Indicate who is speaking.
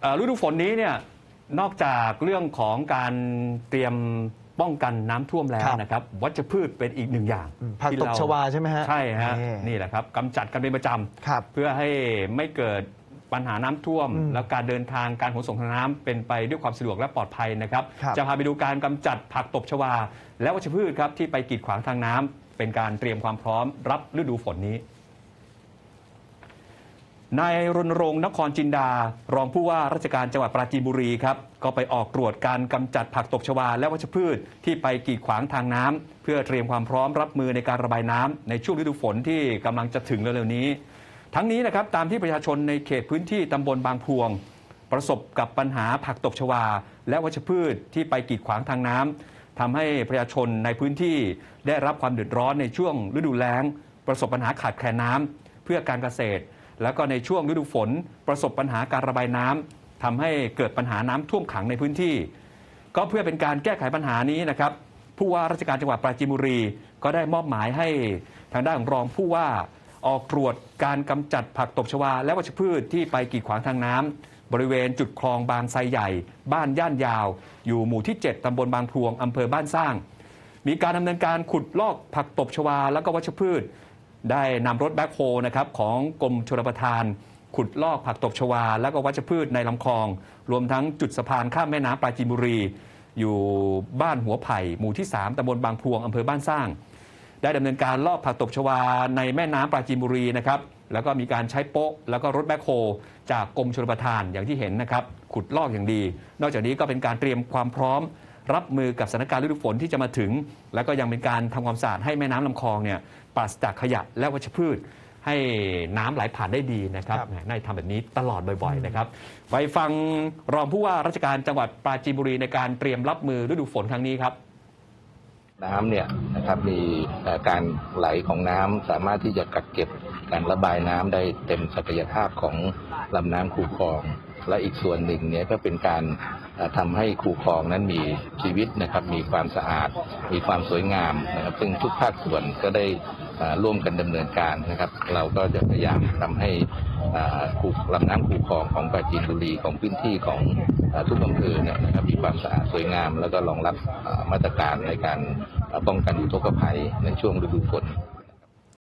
Speaker 1: เอ่อฤดูฝนนี้เนี่ยนอกจากเรื่องของการเตรียมป้องกันน้ำท่วมแล้ว
Speaker 2: ครับ
Speaker 1: นะครับ วัชพืชเป็นอีกหนึ่งอย่าง
Speaker 2: อืมผัก
Speaker 1: ที่
Speaker 2: ตบ
Speaker 1: เร
Speaker 2: ชวาใช่ไหมฮะ
Speaker 1: ใช่ฮะ
Speaker 2: นี่
Speaker 1: นี่แหละครับกำจัดกันเป็นประจ
Speaker 2: ครับำ
Speaker 1: เพื่อให้ไม่เกิดปัญหาน้ำท่วม
Speaker 2: อืม
Speaker 1: แล้วการเดินทางการขนส่งทางน้ำเป็นไปด้วยความสะดวกและปลอดภัยนะครับ
Speaker 2: ครับ
Speaker 1: จะพาไปดูการกำจัดผักตบชวา และวัชพืชครับที่ไปกีดขวางทางน้ำเป็นการเตรียมความพร้อมรับฤดูฝนนี้ นายรณรงค์นครจินดา รองผู้ว่าราชการจังหวัดปราจีนบุรีครับ ก็ไปออกตรวจการกำจัดผักตบชวาและวัชพืชที่ไปกีดขวางทางน้ำเพื่อเตรียมความพร้อมรับมือในการระบายน้ำในช่วงฤดูฝนที่กำลังจะถึงเร็วๆนี้ ทั้งนี้นะครับตามที่ประชาชนในเขตพื้นที่ตำบลบางพวง ประสบกับปัญหาผักตบชวา และวัชพืชที่ไปกีดขวางทางน้ำทำให้ประชาชนในพื้นที่ได้รับความเดือดร้อนในช่วงฤดูแล้ง ประสบปัญหาขาดแคลนน้ำเพื่อการเกษตร แล้วก็ในช่วงฤดูฝนประสบปัญหาการระบายน้ำทำให้เกิดปัญหาน้ำท่วมขังในพื้นที่ ก็เพื่อเป็นการแก้ไขปัญหานี้นะครับผู้ว่าราชการจังหวัดปราจีนบุรี ก็ได้มอบหมายให้ทางด้านของรองผู้ว่าออกตรวจการกำจัดผักตบชวา และวัชพืชที่ไปกีดขวางทางน้ำบริเวณจุดคลองบางไทรใหญ่ บ้านย่านยาว อยู่หมู่ที่ 7ตำบลบางพลวงอำเภอบ้านสร้าง มีการดำเนินการขุดลอกผักตบชวา แล้วก็วัชพืช ได้นำรถแบ็คโฮนะครับของกรมชลประทาน ขุดลอกผักตบชวา แล้วก็วัชพืชในลำคลอง รวมทั้งจุดสะพานข้ามแม่น้ำปราจีนบุรี อยู่บ้านหัวไผ่หมู่ที่ 3ตำบลบางพวงอำเภอบ้านสร้าง ได้ดำเนินการลอบผักตบชวาในแม่น้ำปราจีนบุรีนะครับแล้วก็มีการใช้โป๊ะ แล้วก็รถแบ็คโฮจากกรมชลประทานอย่างที่เห็นนะครับขุดลอกอย่างดี นอกจากนี้ก็เป็นการเตรียมความพร้อม รับมือกับสถานการณ์ฤดูฝนที่จะมาถึง แล้วก็ยังเป็นการทำความสะอาดให้แม่น้ำลำคลองเนี่ยปราศจากขยะและวัชพืช ให้น้ำไหลผ่านได้ดีนะครับ
Speaker 2: ครับ
Speaker 1: แหมน่าจะทำแบบนี้ตลอดบ่อยๆนะครับไปฟังรองผู้ว่าราชการจังหวัดปราจีนบุรีในการเตรียมรับมือฤดูฝนครั้งนี้ครับ
Speaker 3: น้ำเนี่ยนะครับมีเอ่อการไหลของน้ำสามารถที่จะกักเก็บการระบายน้ำได้เต็มศักยภาพของลำน้ำคูคลอง และอีกส่วนหนึ่งเนี่ยก็เป็นการเอ่อ ทำให้คูคลองนั้นมีชีวิตนะครับมีความสะอาด มีความสวยงามนะครับ ซึ่งทุกภาคส่วนก็ได้ร่วมกันดำเนินการนะครับ เราก็จะพยายามทำให้คูลำน้ำคูคลองของปราจีนบุรีของพื้นที่ของอทุกอำเภอเนี่ยนะครับมีความสะอาดสวยงาม แล้วก็รองรับมาตรการในการป้องกันอุทกภัยในช่วงฤดูฝน